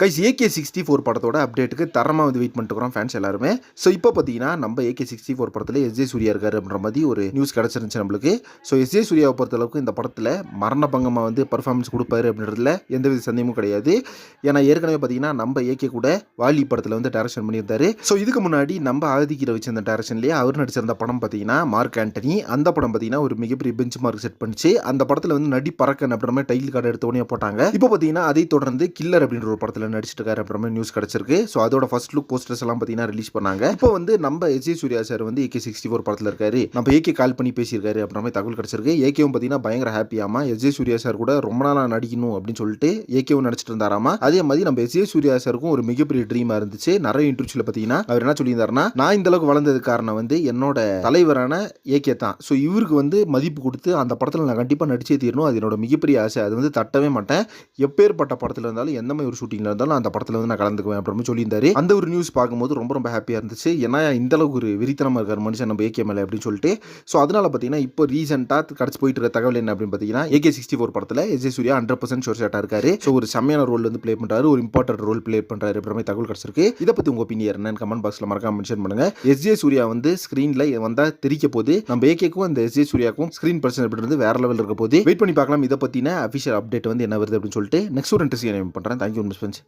Guys AK sixty four படத்தோட அப்டேட்டுக்கு தரமாக வந்து வெயிட் பண்ணிட்டு ஃபேன்ஸ் எல்லாருமே. ஸோ இப்போ பார்த்தீங்கன்னா நம்ம ஏகே சிக்ஸ்டி ஃபோர் படத்தில் எஸ் ஜே சூர்யா இருக்காரு அப்படின்ற மாதிரி ஒரு நியூஸ் கிடச்சிருந்துச்சு நம்மளுக்கு. ஸோ எஸ் ஜே சூர்யாவை பொறுத்தளவுக்கு இந்த படத்தில் மரண பங்கமாக வந்து பர்ஃபார்மன்ஸ் கொடுப்பாரு அப்படின்றதுல எந்தவித சந்தேகமும் கிடையாது. ஏன்னா ஏற்கனவே பார்த்தீங்கன்னா நம்ம ஏகே கூட வாலி படத்தில் வந்து டேரக்ஷன் பண்ணியிருந்தாரு. ஸோ இதுக்கு முன்னாடி நம்ம ஆதிக்கிற வச்சிருந்த டேரக்ஷன்லேயே அவர் நடிச்சிருந்த படம் பார்த்தீங்கன்னா மார்க் ஆண்டனி. அந்த படம் பார்த்தீங்கன்னா ஒரு மிகப்பெரிய பெஞ்ச் மார்க் செட் பண்ணிச்சு. அந்த படத்தில் வந்து நடி பறக்கன் அப்படின்ற மாதிரி டைல் கார்டு எடுத்த உடனே போட்டாங்க. இப்போ பார்த்தீங்கன்னா அதை தொடர்ந்து கில்லர் அப்படின்ற ஒரு படத்தில் நடிச்சிட்டு அப்புறமே நியூஸ் கிடச்சிருக்கு. ஸோ அதோட ஃபர்ஸ்ட் லுக் போஸ்டர்ஸ் எல்லாம் பார்த்தீங்கன்னா ரிலீஸ் பண்ணாங்க. இப்போ வந்து நம்ம எஸ் சூர்யா சார் வந்து ஏகே சிக்ஸ்டி ஃபோர் படத்தில் இருக்காரு. நம்ம ஏகே கால் பண்ணி பேசியிருக்காரு அப்படின்ற தகவல் கிடச்சிருக்கு. ஏகேவும் பார்த்தீங்கன்னா பயங்கர ஹாப்பியாமா எஸ் ஜே சூர்யா சார் கூட ரொம்ப நாளாக நடிக்கணும் அப்படின்னு சொல்லிட்டு ஏகேவும் நடிச்சிட்டு இருந்தாராமா. அதே மாதிரி நம்ம எஸ் ஜே சூர்யா சாருக்கும் ஒரு மிகப்பெரிய ட்ரீமாக இருந்துச்சு. நிறைய இன்டர்வியூவில் பார்த்தீங்கன்னா அவர் என்ன சொல்லியிருந்தாருன்னா நான் இந்த அளவுக்கு வளர்ந்தது காரணம் வந்து என்னோட தலைவரான ஏகே தான். ஸோ இவருக்கு வந்து மதிப்பு கொடுத்து அந்த படத்தில் நான் கண்டிப்பாக நடிச்சே தீரணும். அது என்னோட மிகப்பெரிய ஆசை. அது வந்து தட்டவே மாட்டேன். எப்பேற்பட்ட படத்தில் இருந்தாலும் எந்த மாதிரி ஒரு ஷூட்டிங்கில் இருந்தாலும் அந்த படத்தில் வந்து நான் கலந்துக்குவேன் அப்படின்னு சொல்லியிருந்தாரு அந்த ஒரு நியூஸ் பார்க்கும்போது ரொம்ப ரொம்ப ஹாப்பியாக இருந்துச்சு. ஏன்னா இந்த அளவுக்கு ஒரு விரித்தனமாக இருக்கார் மனுஷன் நம்ம ஏகே மேலே அப்படின்னு சொல்லிட்டு. ஸோ அதனால் பார்த்தீங்கன்னா இப்போ ரீசெண்டாக கிடச்சி போயிட்டு இருக்க தகவல் என்ன அப்படின்னு பார்த்தீங்கன்னா ஏகே சிக்ஸ்டி ஃபோர் படத்தில் S Suryah hundred percent sure ஷாட்டாக இருக்காரு. ஸோ ஒரு செம்மையான ரோல் வந்து ப்ளே பண்ணுறாரு ஒரு இம்பார்ட்டன்ட் ரோல் ப்ளே பண்ணுறாரு அப்படின்ற தகவல் கிடச்சிருக்கு. இதை பற்றி உங்கள் ஒப்பீனியர் என்னன்னு கமெண்ட் பாக்ஸில் மறக்காம மென்ஷன் பண்ணுங்கள் எஸ் ஜே சூர்யா வந்து ஸ்க்ரீனில் வந்தால் தெரிக்க போது நம்ம ஏகேக்கும் அந்த எஸ் ஜே சூர்யாக்கும் ஸ்க்ரீன் பர்சன் அப்படின்றது வேற லெவல் இருக்க போது வெயிட் பண்ணி பார்க்கலாம். இதை பற்றின அஃபிஷியல் அப்டேட் வந்து என்ன வருது அப்படின்னு சொல்லிட்டு நெக்ஸ்ட் ஒரு இன்ட்ரெஸ்ட் பண்ணுறேன் தேங்க்யூ மிஸ் பஞ்ச்